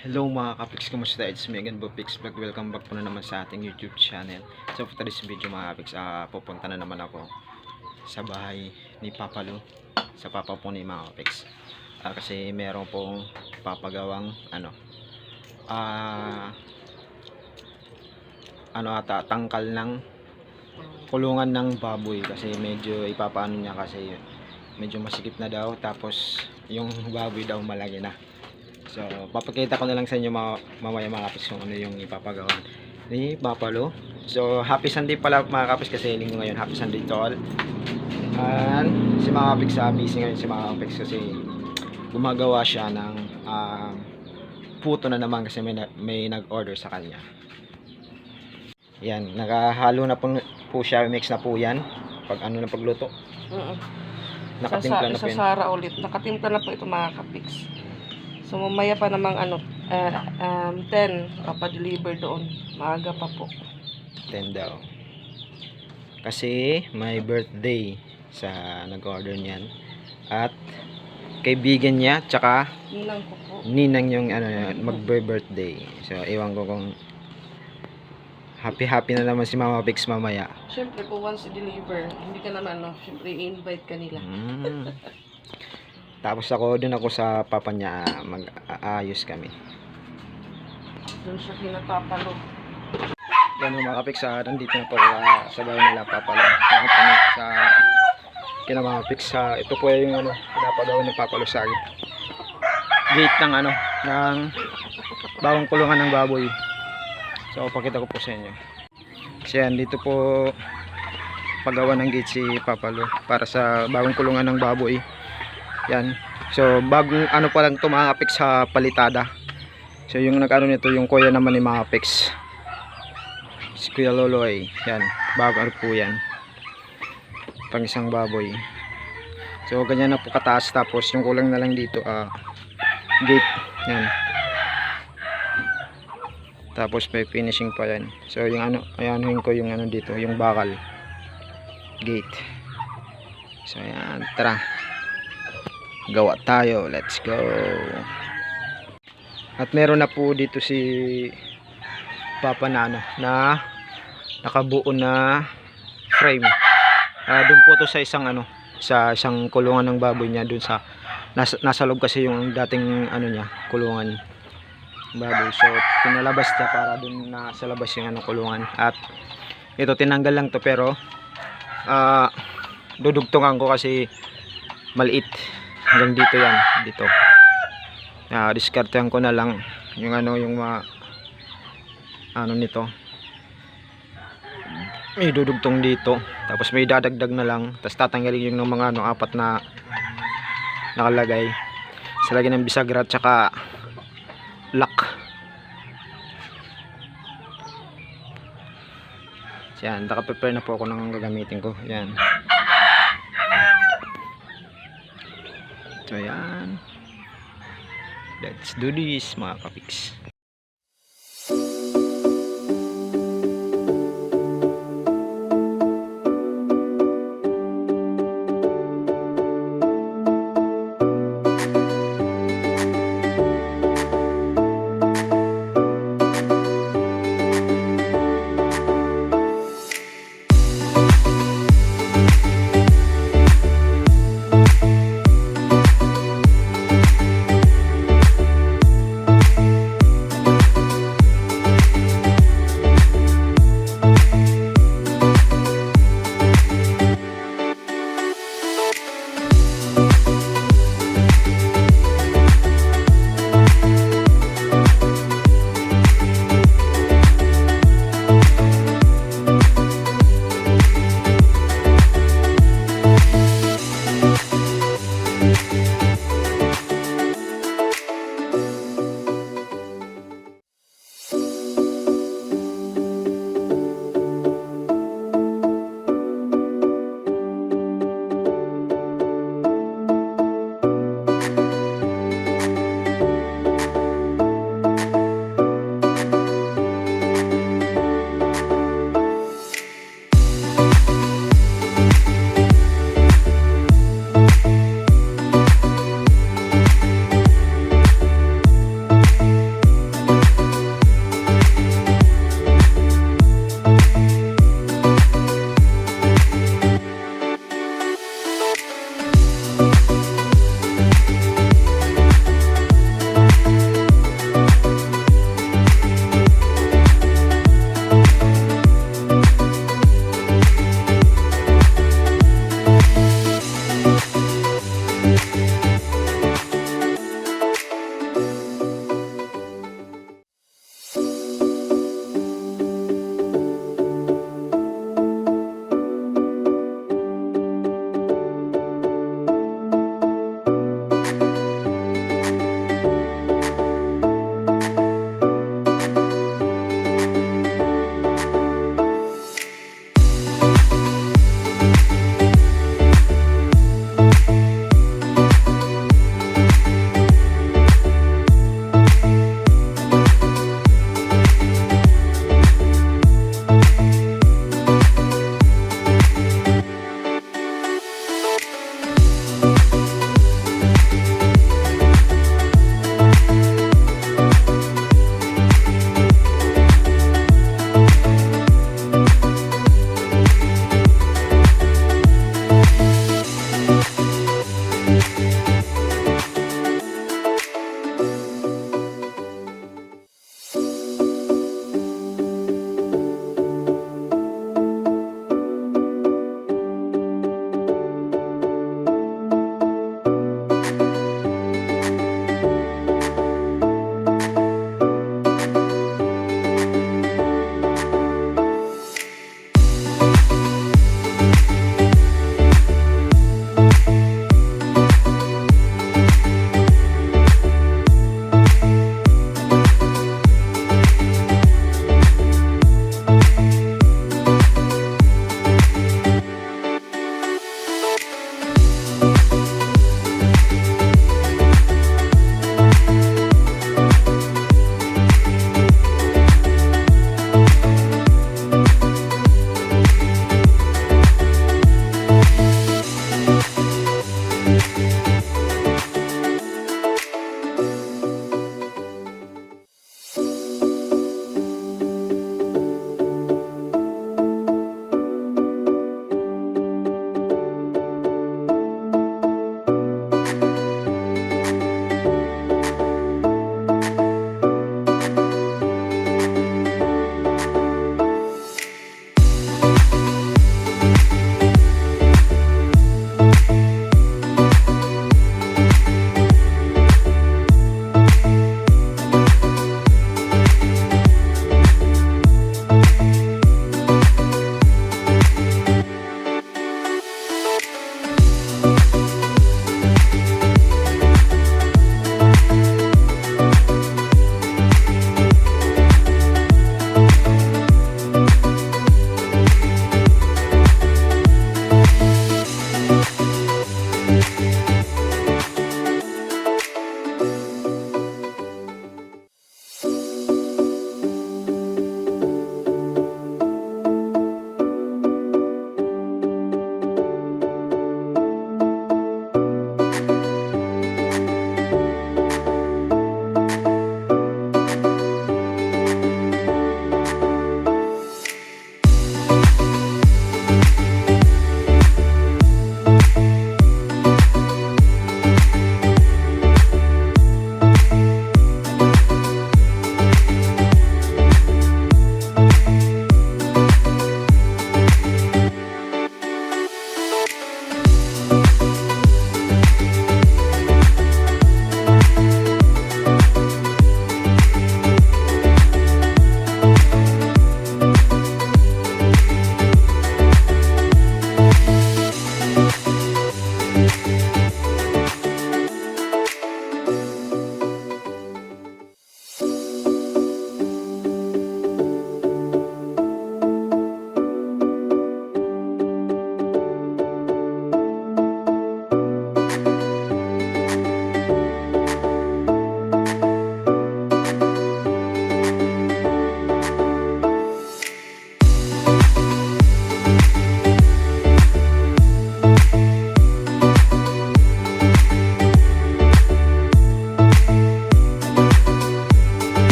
Hello mga kapiks, kumusta? It's Megan Bopix Vlog. Welcome back po na naman sa ating YouTube channel. So for today's video mga kapiks, ah, pupunta na naman ako sa bahay ni Papa Lu, sa papa po ni mga kapiks. Ah, kasi meron pong papagawang ano, ah, ano ata, tangkal ng kulungan ng baboy kasi medyo ipapaano niya kasi medyo masikip na daw tapos yung baboy daw malaki na. So, papakita ko na lang sa inyo ma mamaya mga kapis kung ano yung ipapagawa ni Papalo. So, happy Sunday pala mga kapis kasi linggo ngayon. Happy Sunday to all. And si mga kapis sa busy ngayon si mga kapis kasi gumagawa siya ng um, puto na naman kasi may, may nag-order sa kanya. Yan, nakahalo na po, po siya, mix na po yan. Pag ano na pagluto. Mm Nakatimpla na po yan. Sara ulit. Nakatimpla na po ito mga kapiks. So mamaya pa namang ano, eh, um, 10, papadeliver doon. Maaga pa po. 10 daw. Kasi may birthday sa nag-order niyan. At kaibigan niya, tsaka Ninang ko po. ninang yung ano, mag-birthday. So, iwan ko kung happy-happy na naman si Mama Pix mamaya. Siyempre po once i-deliver, hindi ka naman ano, siyempre i-invite ka nila. Mm. Tapos ako, dun ako sa papa niya, mag-aayos kami. Doon siya kinapapalo. Yan mga kapix, sa nandito na po uh, sa bahay nila papalo. Sa, kina mga kapix, sa ito po yung ano, pinapagawa ng papalo sa akin. Gate ng ano, ng bawang kulungan ng baboy. So, pakita ko po sa inyo. Kasi yan, dito po paggawa ng gate si Papalo para sa bagong kulungan ng baboy. Yan. So, bagong ano pa lang ito mga kapix sa palitada. So, yung nag-ano nito, yung kuya naman ni mga kapix si Kuya Loloy. Yan, bago ano po yan. Pang isang baboy. So, ganyan na po kataas. Tapos, yung kulang na lang dito, ah, gate. Yan. Tapos, may finishing pa yan. So, yung ano, ayanuhin ko yung ano dito, yung bakal. Gate. So, yan. Tara. Gawa tayo. Let's go. At meron na po dito si Papa na ano, na nakabuo na frame. Ah, doon po to sa isang ano, sa isang kulungan ng baboy niya doon sa nasa, nasa loob kasi yung dating ano niya, kulungan baboy. So, pinalabas niya para doon na sa labas yung ano kulungan. At ito tinanggal lang to pero ah dudugtungan ko kasi maliit. Hanggang dito yan, dito. Ah, diskartehan ko na lang yung ano yung mga ano nito. May dudugtong dito tapos may dadagdag na lang tapos tatanggalin yung ng mga ano apat na nakalagay. Sa lagyan ng bisagra at saka lock. Yan nakaprepare na po ako ng gagamitin ko. Yan so yan let's do this mga kapiks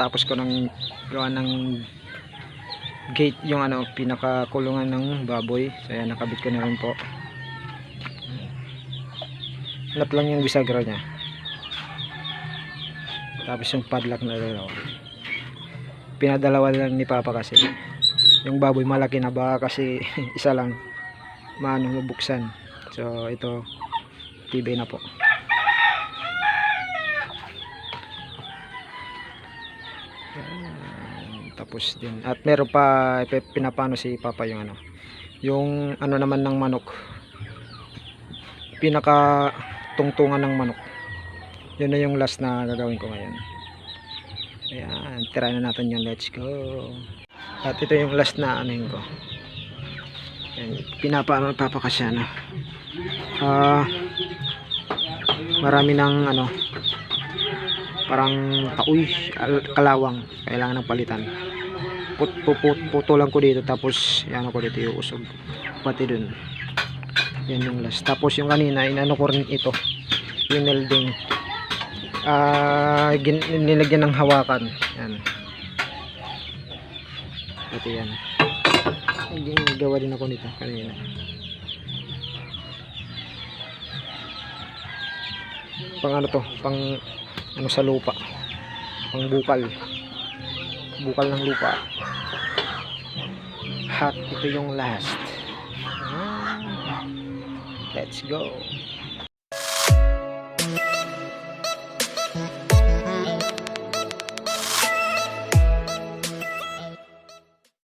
Natapos ko ng gawa ng gate yung ano, pinakakulungan ng baboy. So ayan, nakabit ko na rin po. Nat lang yung bisagra niya. Tapos yung padlock na rin oh. Pinadalawa lang ni Papa kasi. Yung baboy malaki na baka kasi isa lang maano mabuksan. So ito tibay na po. Yan, tapos din at meron pa pinapano si Papa yung ano yung ano naman ng manok. Pinaka tungtungan ng manok. Yun na yung last na gagawin ko ngayon. Ayan try na natin yung let's go. At ito yung last na ano ko. Ayan, pinapa papakasya na ah marami ng ano parang pauy al- kalawang. Kailangan ng palitan put, puput, putulan ko dito tapos yan ko dito yung usog. Pati dun. Yan yung last. Tapos yung kanina inano ko rin ito. Winelding ah gin- nilagyan ng hawakan. Yan. Pati yan. Gawa din ako nito kanina. Pang ano to? Pang ano sa lupa? Pang bukal. Bukal ng lupa at ito yung last. Ah, let's go